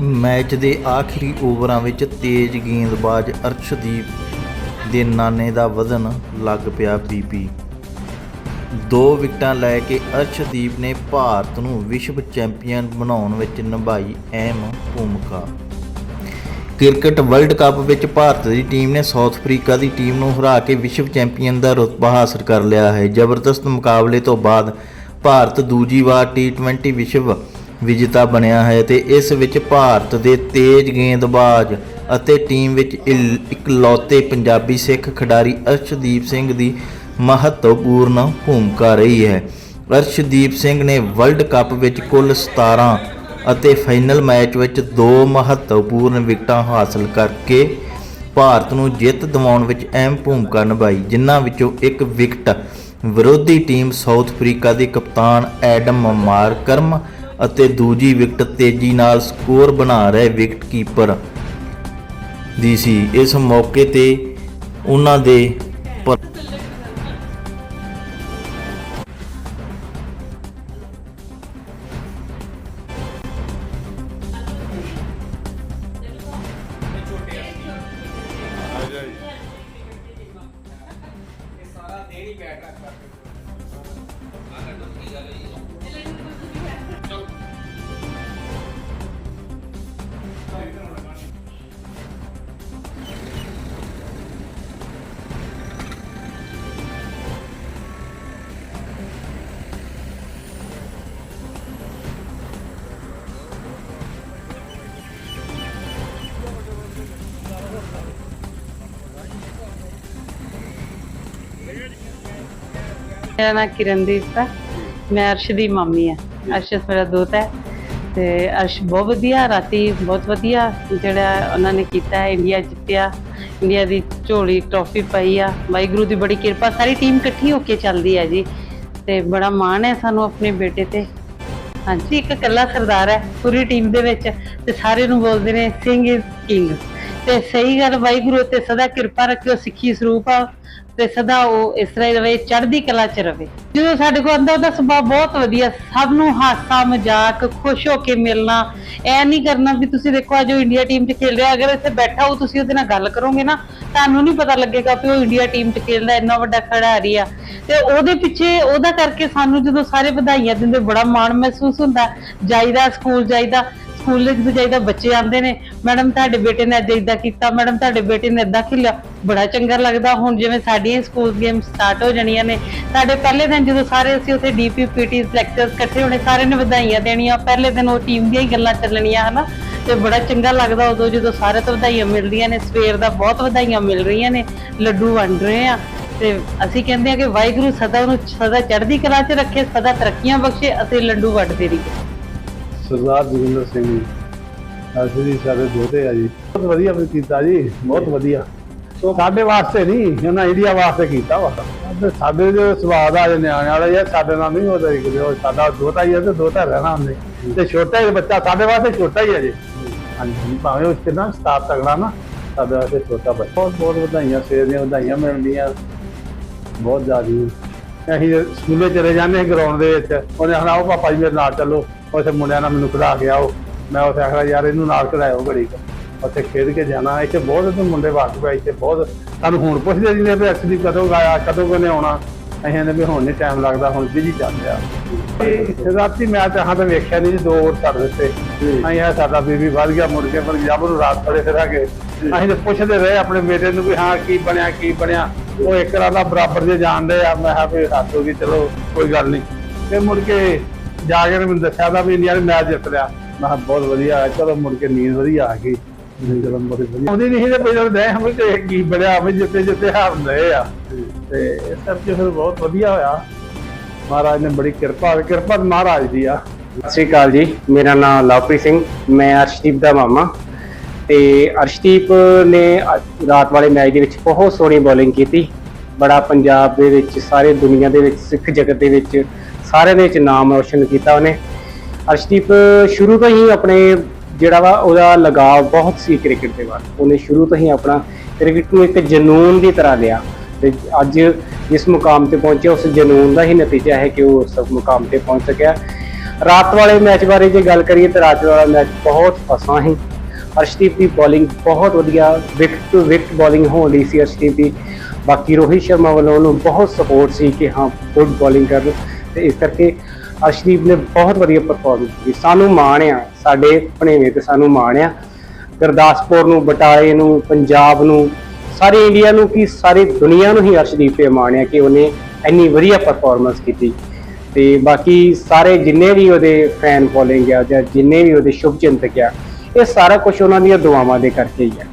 Match ਦੇ ਆਖਰੀ ਓਵਰਾਂ ਵਿੱਚ ਤੇਜ਼ ਗੇਂਦਬਾਜ਼ ਅਰਸ਼ਦੀਪ ਦੇ ਨਾਨੇ ਦਾ ਵਧਨ ਲੱਗ ਪਿਆ ਬੀਪੀ ਦੋ ਵਿਕਟਾਂ ਲੈ ਕੇ ਅਰਸ਼ਦੀਪ ਨੇ ਭਾਰਤ ਨੂੰ ਵਿਸ਼ਵ ਚੈਂਪੀਅਨ ਬਣਾਉਣ ਵਿੱਚ ਨਿਭਾਈ ਅਹਿਮ ਭੂਮਿਕਾ। ਕ੍ਰਿਕਟ ਵਰਲਡ ਕੱਪ ਵਿੱਚ ਭਾਰਤ ਦੀ ਟੀਮ ਨੇ ਸਾਊਥ ਅਫਰੀਕਾ ਦੀ ਟੀਮ ਨੂੰ ਹਰਾ ਕੇ ਵਿਸ਼ਵ ਚੈਂਪੀਅਨ ਦਾ ਰੁਤਬਾ ਹਾਸਲ ਕਰ ਲਿਆ ਹੈ। ਜ਼ਬਰਦਸਤ ਮੁਕਾਬਲੇ ਤੋਂ ਬਾਅਦ ਭਾਰਤ ਦੂਜੀ ਵਾਰ T20 ਵਿਸ਼ਵ ਵਿਜੇਤਾ ਬਣਿਆ ਹੈ ਤੇ ਇਸ ਵਿੱਚ ਭਾਰਤ ਦੇ ਤੇਜ਼ ਗੇਂਦਬਾਜ਼ ਅਤੇ ਟੀਮ ਵਿੱਚ ਇਲ- ਇਕਲੌਤੇ ਪੰਜਾਬੀ ਸਿੱਖ ਖਿਡਾਰੀ ਅਰਸ਼ਦੀਪ ਸਿੰਘ ਦੀ ਮਹੱਤਵਪੂਰਨ ਭੂਮਿਕਾ ਰਹੀ ਹੈ। ਅਰਸ਼ਦੀਪ ਸਿੰਘ ਨੇ ਵਰਲਡ ਕੱਪ ਵਿੱਚ ਕੁੱਲ 17 ਅਤੇ ਫਾਈਨਲ ਮੈਚ ਵਿੱਚ ਦੋ ਮਹੱਤਵਪੂਰਨ ਵਿਕਟਾਂ ਹਾਸਲ ਕਰਕੇ ਭਾਰਤ ਨੂੰ ਜਿੱਤ ਦਿਵਾਉਣ ਵਿੱਚ ਅਹਿਮ ਭੂਮਿਕਾ ਨਿਭਾਈ, ਜਿਨ੍ਹਾਂ ਵਿੱਚੋਂ ਇੱਕ ਵਿਕਟ ਵਿਰੋਧੀ ਟੀਮ ਸਾਊਥ ਅਫਰੀਕਾ ਦੀ ਕਪਤਾਨ ਐਡਮ ਮਾਰਕਰਮ ਅਤੇ ਦੂਜੀ ਵਿਕਟ ਤੇਜ਼ੀ ਨਾਲ ਸਕੋਰ ਬਣਾ ਰਹੇ ਵਿਕਟ ਕੀਪਰ ਦੀ ਸੀ। ਇਸ ਮੌਕੇ ਤੇ ਉਹਨਾਂ ਦੇ ਪ- ਮੇਰਾ ਨਾਮ ਕਿਰਨਦੀਪ ਹੈ। ਮੈਂ ਅਰਸ਼ ਦੀ ਮੰਮੀ ਹਾਂ। ਅਰਸ਼ ਮੇਰਾ ਦੋਤਾ ਹੈ। ਤੇ ਅਰਸ਼ ਬਹੁਤ ਵਧੀਆ, ਰਾਤੀ ਬਹੁਤ ਵਧੀਆ ਜਿਹੜਾ ਉਹਨਾਂ ਨੇ ਕੀਤਾ ਹੈ, ਇੰਡੀਆ ਜਿੱਤਿਆ। ਇੰਡੀਆ ਦੀ ਝੋਲੀ ਟਰੋਫੀ ਪਾਈ ਆ। ਵਾਹਿਗੁਰੂ ਦੀ ਬੜੀ ਕਿਰਪਾ, ਸਾਰੀ ਟੀਮ ਇਕੱਠੀ ਹੋ ਕੇ ਚੱਲਦੀ ਹੈ ਜੀ। ਤੇ ਬੜਾ ਮਾਣ ਹੈ ਸਾਨੂੰ ਆਪਣੇ ਬੇਟੇ ਤੇ। ਹਾਂਜੀ, ਇੱਕ ਇਕੱਲਾ ਸਰਦਾਰ ਹੈ ਪੂਰੀ ਟੀਮ ਦੇ ਵਿੱਚ ਤੇ ਸਾਰੇ ਨੂੰ ਬੋਲਦੇ ਨੇ ਸਿੰਘ ਇਜ਼ ਕਿੰਗ ਤੇ ਸਹੀ ਗੱਲ, ਵਾਹਿਗੁਰੂ ਤੇ ਸਦਾ ਕਿਰਪਾ ਰੱਖਿਓ, ਸਿੱਖੀ ਸਰੂਪ ਆ। ਤੇ ਸਦਾ ਉਹ ਇਸ ਤਰ੍ਹਾਂ ਹੀ ਰਵੇ, ਚੜ੍ਹਦੀ ਕਲਾ ਚ ਰਵੇ। ਜਦੋਂ ਸਾਡੇ ਕੋਲ ਆਂਦਾ ਉਹਦਾ ਸੁਭਾਅ ਬਹੁਤ ਵਧੀਆ। ਸਭ ਨੂੰ ਹਾਸਾ, ਮਜ਼ਾਕ, ਖੁਸ਼ ਹੋ ਕੇ ਮਿਲਣਾ। ਐ ਨਹੀਂ ਕਰਨਾ ਵੀ ਤੁਸੀਂ ਦੇਖੋ, ਅੱਜ ਉਹ ਇੰਡੀਆ ਟੀਮ 'ਚ ਖੇਲ ਰਿਹਾ। ਅਗਰ ਇੱਥੇ ਬੈਠਾ ਹੋ ਤੁਸੀਂ ਉਹਦੇ ਨਾਲ ਗੱਲ ਕਰੋਗੇ ਨਾ, ਤੁਹਾਨੂੰ ਨਹੀਂ ਪਤਾ ਲੱਗੇਗਾ ਕਿ ਉਹ ਇੰਡੀਆ ਟੀਮ 'ਚ ਖੇਲਦਾ, ਇੰਨਾ ਵੱਡਾ ਖਿਡਾਰੀ ਆ। ਤੇ ਉਹਦੇ ਪਿੱਛੇ, ਉਹਦਾ ਕਰਕੇ ਸਾਨੂੰ ਜਦੋਂ ਸਾਰੇ ਵਧਾਈਆਂ ਦਿੰਦੇ, ਬੜਾ ਮਾਣ ਮਹਿਸੂਸ ਹੁੰਦਾ। ਜਾਈਦਾ, ਸਕੂਲ ਜਾਈਦਾ। ਸਕੂਲ ਦੇ ਜਾਈਦਾ, ਬੱਚੇ ਆਉਂਦੇ ਨੇ। ਮੈਡਮ, ਤੁਹਾਡੇ ਬੇਟੇ ਨੇ ਅੱਜ ਇਦਾਂ ਕੀਤਾ, ਮੈਡਮ, ਤੁਹਾਡੇ ਬੇਟੇ ਨੇ ਇਦਾਂ ਖੇਲਿਆ। ਬੜਾ ਚੰਗਾ ਲੱਗਦਾ। ਹੁਣ ਜਿਵੇਂ ਸਾਡੀਆਂ ਸਕੂਲ ਗੇਮ ਸਟਾਰਟ ਹੋ ਜਾਣੀਆਂ ਨੇ। ਸਾਡੇ ਪਹਿਲੇ ਦਿਨ ਜਦੋਂ ਸਾਰੇ ਅਸੀਂ ਉੱਥੇ ਡੀਪੀ ਪੀਟੀ ਲੈਕਚਰਸ ਇਕੱਠੇ ਹੋਣੇ ਸਾਰੇ ਨੇ ਵਧਾਈਆਂ ਦੇਣੀਆਂ। ਪਹਿਲੇ ਦਿਨ ਉਹ ਟੀਮ ਦੀਆਂ ਹੀ ਗੱਲਾਂ ਚੱਲਣੀਆਂ, ਹਨਾ? ਤੇ ਬੜਾ ਚੰਗਾ ਲੱਗਦਾ ਉਦੋਂ ਜਦੋਂ ਸਾਰੇ ਤੋਂ ਵਧਾਈਆਂ ਮਿਲਦੀਆਂ ਨੇ। ਸਵੇਰ ਦਾ ਬਹੁਤ ਵਧਾਈਆਂ ਮਿਲ ਰਹੀਆਂ ਨੇ। ਲੱਡੂ ਵੰਡ ਰਹੇ ਆ ਤੇ ਅਸੀਂ ਕਹਿੰਦੇ ਆ ਕਿ ਵਾਹਿਗੁਰੂ ਸਦਾ ਉਹਨੂੰ, ਸਦਾ ਚੜ੍ਹਦੀ ਕਲਾ 'ਚ ਰੱਖੇ, ਸਦਾ ਤਰੱਕੀਆਂ ਬਖਸ਼ੇ, ਅਸੀਂ ਲੱਡੂ ਵੰਡਦੇ ਰਹੀਏ। ਸਰਦਾਰ ਜੋਗਿੰਦਰ ਸਿੰਘ ਜੀ। ਅਸੀਂ ਜੀ ਸਾਡੇ ਦੋਤੇ ਆ ਜੀ। ਬਹੁਤ ਵਧੀਆ ਵੀ ਕੀਤਾ ਜੀ, ਬਹੁਤ ਵਧੀਆ। ਸਾਡੇ ਵਾਸਤੇ ਨਹੀਂ ਉਹਨਾਂ ਇੰਡੀਆ ਵਾਸਤੇ ਕੀਤਾ ਵਾ। ਸਾਡੇ ਜੋ ਸਵਾਦ ਆ ਜੇ ਨਿਆਣੇ ਵਾਲਾ ਯਾਰ ਸਾਡੇ ਨਾਲ ਨਹੀਂ ਉਹਦਾ ਇੱਕ ਉਹ ਸਾਡਾ ਦੋਤਾ ਹੀ ਹੈ ਤੇ ਦੋਤਾ ਰਹਿਣਾ ਉਹਨੇ। ਤੇ ਛੋਟਾ ਹੀ ਬੱਚਾ ਸਾਡੇ ਵਾਸਤੇ ਛੋਟਾ ਹੀ ਹੈ ਜੀ। ਹਾਂਜੀ, ਭਾਵੇਂ ਉਸ ਕਿੰਨਾ ਸਟਾਫ ਤਗੜਾ ਨਾ, ਸਾਡੇ ਵਾਸਤੇ ਛੋਟਾ ਬੱਚਾ। ਬਹੁਤ ਬਹੁਤ ਵਧਾਈਆਂ ਸਵੇਰ ਦੀਆਂ ਵਧਾਈਆਂ ਮਿਲਦੀਆਂ ਬਹੁਤ ਜ਼ਿਆਦਾ ਅਸੀਂ ਸਕੂਲੇ ਚਲੇ ਜਾਂਦੇ ਹਾਂ ਗਰਾਊਂਡ ਦੇ ਵਿੱਚ। ਉਹਨੇ ਆਖਣਾ, ਉਹ ਪਾਪਾ ਜੀ ਮੇਰੇ ਨਾਲ ਚੱਲੋ। ਉੱਥੇ ਮੁੰਡਿਆਂ ਨਾਲ ਮੈਨੂੰ ਖੜਾ ਕੇ ਆਓ। ਮੈਂ ਉੱਥੇ ਆਖਣਾ ਯਾਰ ਇਹਨੂੰ ਨਾਲ ਖੜਾਇਓ ਘੜੀ ਕੁ। ਉੱਥੇ ਖੇਡ ਕੇ ਜਾਣਾ। ਇੱਥੇ ਬਹੁਤ ਇੱਥੇ ਮੁੰਡੇ ਵਾਕਫ ਆ ਇੱਥੇ ਬਹੁਤ ਸਾਨੂੰ ਹੁਣ ਪੁੱਛਦੇ ਜੀ ਨੇ ਵੀ ਐਕਚੁਅਲੀ ਕਦੋਂ ਆਇਆ ਕਦੋਂ ਕਨੇ ਆਉਣਾ? ਅਸੀਂ ਕਹਿੰਦੇ ਵੀ ਹੁਣ ਨਹੀਂ ਟਾਈਮ ਲੱਗਦਾ ਹੁਣ ਬਿਜ਼ੀ ਚੱਲ ਰਿਹਾ। ਤੇ ਰਾਤੀ ਮੈਂ ਤਾਂ ਹਾਂ ਤਾਂ ਵੇਖਿਆ ਨਹੀਂ ਜੀ ਦੋ ਓਵਰ ਛੱਡ ਦਿੱਤੇ। ਅਸੀਂ ਆ ਸਾਡਾ ਬੀਬੀ ਵੱਧ ਗਿਆ ਮੁੜ ਕੇ ਪਰ ਜਬ ਨੂੰ ਰਾਤ ਖੜੇ ਫਿਰਾਂਗੇ ਅਸੀਂ ਤਾਂ ਪੁੱਛਦੇ ਰਹੇ ਆਪਣੇ ਬੇਟੇ ਨੂੰ ਵੀ ਹਾਂ ਕੀ ਬਣਿਆ ਕੀ ਬਣਿਆ? ਉਹ ਇੱਕ ਰਾਂ ਦਾ ਬਰਾਬਰ ਜੇ ਜਾਣਦੇ ਆ। ਮੈਂ ਕਿਹਾ ਵੀ ਹੱਥ ਹੋ ਗਈ ਚਲੋ ਕੋਈ ਗੱਲ ਨਹੀਂ। ਤੇ ਮੁੜ ਕੇ ਜਾ ਕੇ ਮੈਨੂੰ ਦੱਸਿਆ ਦਾ ਵੀ ਇੰਡੀਆ ਨੇ ਮੈਚ ਜਿੱਤ ਲਿਆ। ਮੈਂ ਕਿਹਾ, ਬਹੁਤ ਵਧੀਆ ਹੈ। ਚਲੋ ਮੁੜ ਕੇ ਨੀਂਦ ਵਧੀਆ ਆ ਗਈ। ਚਲੋ ਬੜੀ ਵਧੀਆ। ਉਹਦੀ ਨਹੀਂ ਤੇ ਪਹਿਲਾਂ ਦੇ ਹਮੇ ਤੇ ਕੀ ਬੜਿਆ ਵੀ ਜਿੱਤੇ ਜਿੱਤੇ ਹਾਰ ਆ। ਤੇ ਇਸ ਕਰਕੇ ਫਿਰ ਬਹੁਤ ਵਧੀਆ ਹੋਇਆ। ਮਹਾਰਾਜ ਨੇ ਬੜੀ ਕਿਰਪਾ ਕਿਰਪਾ ਤਾਂ ਮਹਾਰਾਜ ਦੀ ਆ। ਸਤਿ ਸ਼੍ਰੀ ਅਕਾਲ ਜੀ। ਮੇਰਾ ਨਾਮ ਲਵਪ੍ਰੀਤ ਸਿੰਘ। ਮੈਂ ਅਰਸ਼ਦੀਪ ਦਾ ਮਾਮਾ। ਤੇ ਅਰਸ਼ਦੀਪ ਨੇ ਅ- ਰਾਤ ਵਾਲੇ ਮੈਚ ਦੇ ਵਿੱਚ ਬਹੁਤ ਸੋਹਣੀ ਬੋਲਿੰਗ ਕੀਤੀ। ਬੜਾ ਪੰਜਾਬ ਦੇ ਵਿੱਚ, ਸਾਰੇ ਦੁਨੀਆ ਦੇ ਵਿੱਚ, ਸਿੱਖ ਜਗਤ ਦੇ ਵਿੱਚ ਸਾਰਿਆਂ ਦੇ ਵਿੱਚ ਨਾਮ ਰੋਸ਼ਨ ਕੀਤਾ ਉਹਨੇ। ਅਰਸ਼ਦੀਪ, ਸ਼ੁਰੂ ਤੋਂ ਹੀ ਆਪਣੇ ਜਿਹੜਾ ਵਾ ਉਹਦਾ ਲਗਾਵ ਬਹੁਤ ਸੀ ਕ੍ਰਿਕਟ ਦੇ ਵੱਲ। ਉਹਨੇ ਸ਼ੁਰੂ ਤੋਂ ਹੀ ਆਪਣਾ ਕ੍ਰਿਕਟ ਨੂੰ ਇੱਕ ਜਨੂਨ ਦੀ ਤਰ੍ਹਾਂ ਲਿਆ ਤੇ ਅੱਜ ਜਿਸ ਮੁਕਾਮ ਤੇ ਪਹੁੰਚਿਆ, ਉਸ ਜਨੂਨ ਦਾ ਹੀ ਨਤੀਜਾ ਹੈ ਕਿ ਉਹ ਉਸ ਮੁਕਾਮ ਤੇ ਪਹੁੰਚ ਸਕਿਆ। ਰਾਤ ਵਾਲੇ ਮੈਚ ਬਾਰੇ ਜੇ ਗੱਲ ਕਰੀਏ ਤਾਂ ਰਾਤ ਵਾਲਾ ਮੈਚ ਬਹੁਤ ਫਸਾਂ ਸੀ। ਅਰਸ਼ਦੀਪ ਦੀ ਬੋਲਿੰਗ ਬਹੁਤ ਵਧੀਆ ਵਿਕਟ ਟੂ ਵਿਕਟ ਬੋਲਿੰਗ ਹੋਣ ਲਈ ਸੀ ਅਰਸ਼ਦੀਪ ਦੀ। ਬਾਕੀ ਰੋਹਿਤ ਸ਼ਰਮਾ ਵੱਲੋਂ ਉਹਨੂੰ ਬਹੁਤ ਸਪੋਰਟ ਸੀ ਕਿ ਹਾਂ ਗੁੱਡ ਬੋਲਿੰਗ ਕਰ ਤੇ ਇਸ ਕਰਕੇ ਅਰਸ਼ਦੀਪ ਨੇ ਬਹੁਤ ਵਧੀਆ ਪਰਫਾਰਮੈਂਸ ਕੀਤੀ ਸਾਨੂੰ ਮਾਣ ਆ ਸਾਡੇ ਭਣੇਵੇਂ ਤੇ ਸਾਨੂੰ ਮਾਣ ਆ ਗੁਰਦਾਸਪੁਰ ਨੂੰ, ਬਟਾਲੇ ਨੂੰ, ਪੰਜਾਬ ਨੂੰ, ਸਾਰੇ ਇੰਡੀਆ ਨੂੰ ਕੀ ਸਾਰੀ ਦੁਨੀਆ ਨੂੰ ਹੀ ਅਰਸ਼ਦੀਪ ਤੇ ਮਾਣ ਆ ਕਿ ਉਹਨੇ ਇੰਨੀ ਵਧੀਆ ਪਰਫਾਰਮੈਂਸ ਕੀਤੀ। ਤੇ ਬਾਕੀ ਸਾਰੇ ਜਿੰਨੇ ਵੀ ਉਹਦੇ ਫੈਨ ਫੋਲੋਇੰਗ ਆ ਜਾਂ ਜਿੰਨੇ ਵੀ ਉਹਦੇ ਸ਼ੁਭ ਚਿੰਤਕ ਆ, ਇਹ ਸਾਰਾ ਕੁਝ ਉਹਨਾਂ ਦੀਆਂ ਦੁਆਵਾਂ ਦੇ ਕਰਕੇ ਹੀ ਆ।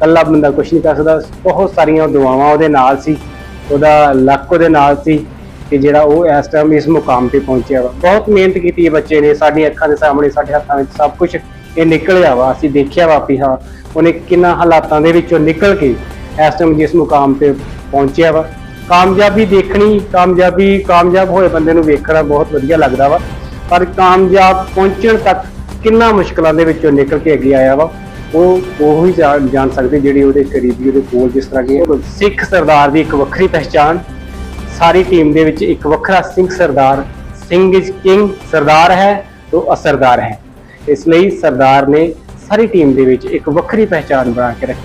ਕੱਲਾ ਬੰਦਾ ਕੁਝ ਨਹੀਂ ਕਰ ਸਕਦਾ। ਬਹੁਤ ਸਾਰੀਆਂ ਦੁਆਵਾਂ ਉਹਦੇ ਨਾਲ ਸੀ, ਉਹਦਾ ਲੱਕ ਉਹਦੇ ਨਾਲ ਸੀ। ਕਿ ਜਿਹੜਾ ਉਹ ਇਸ ਟਾਈਮ ਇਸ ਮੁਕਾਮ ਤੇ ਪਹੁੰਚਿਆ ਵਾ। ਬਹੁਤ ਮਿਹਨਤ ਕੀਤੀ ਹੈ ਬੱਚੇ ਨੇ, ਸਾਡੀਆਂ ਅੱਖਾਂ ਦੇ ਸਾਹਮਣੇ, ਸਾਡੇ ਹੱਥਾਂ ਵਿੱਚ ਸਭ ਕੁਝ ਇਹ ਨਿਕਲਿਆ ਵਾ। ਅਸੀਂ ਦੇਖਿਆ ਵਾ ਵੀ ਹਾਂ, ਉਹਨੇ ਕਿੰਨਾ ਹਾਲਾਤਾਂ ਦੇ ਵਿੱਚੋਂ ਨਿਕਲ ਕੇ ਇਸ ਟਾਈਮ ਜਿਸ ਮੁਕਾਮ ਤੇ ਪਹੁੰਚਿਆ ਵਾ। ਕਾਮਯਾਬੀ ਦੇਖਣੀ, ਕਾਮਯਾਬੀ, ਕਾਮਯਾਬ ਹੋਏ ਬੰਦੇ ਨੂੰ ਵੇਖਣਾ ਬਹੁਤ ਵਧੀਆ ਲੱਗਦਾ ਵਾ। ਪਰ ਕਾਮਯਾਬ ਪਹੁੰਚਣ ਤੱਕ ਕਿੰਨਾ ਮੁਸ਼ਕਲਾਂ ਦੇ ਵਿੱਚੋਂ ਨਿਕਲ ਕੇ ਅੱਗੇ ਆਇਆ ਵਾ। ਉਹ ਉਹ ਹੀ ਜਾਣ ਜਾਣ ਸਕਦੇ ਜਿਹੜੀ ਉਹਦੇ ਕਰੀਬੀ ਉਹਦੇ ਕੋਲ ਜਿਸ ਤਰ੍ਹਾਂ ਕਿ ਸਿੱਖ ਸਰਦਾਰ ਦੀ ਇੱਕ ਵੱਖਰੀ ਪਹਿਚਾਨ ਸਾਰੀ ਟੀਮ ਦੇ ਵਿੱਚ ਇੱਕ ਵੱਖਰਾ ਸਿੰਘ ਸਰਦਾਰ, ਸਿੰਘ ਇਜ਼ ਕਿੰਗ ਸਰਦਾਰ ਹੈ ਤੋਂ ਅਸਰਦਾਰ ਹੈ। ਇਸ ਲਈ ਸਰਦਾਰ ਨੇ ਸਾਰੀ ਟੀਮ ਦੇ ਵਿੱਚ ਇੱਕ ਵੱਖਰੀ ਪਹਿਚਾਨ ਬਣਾ ਕੇ ਰੱਖੀ।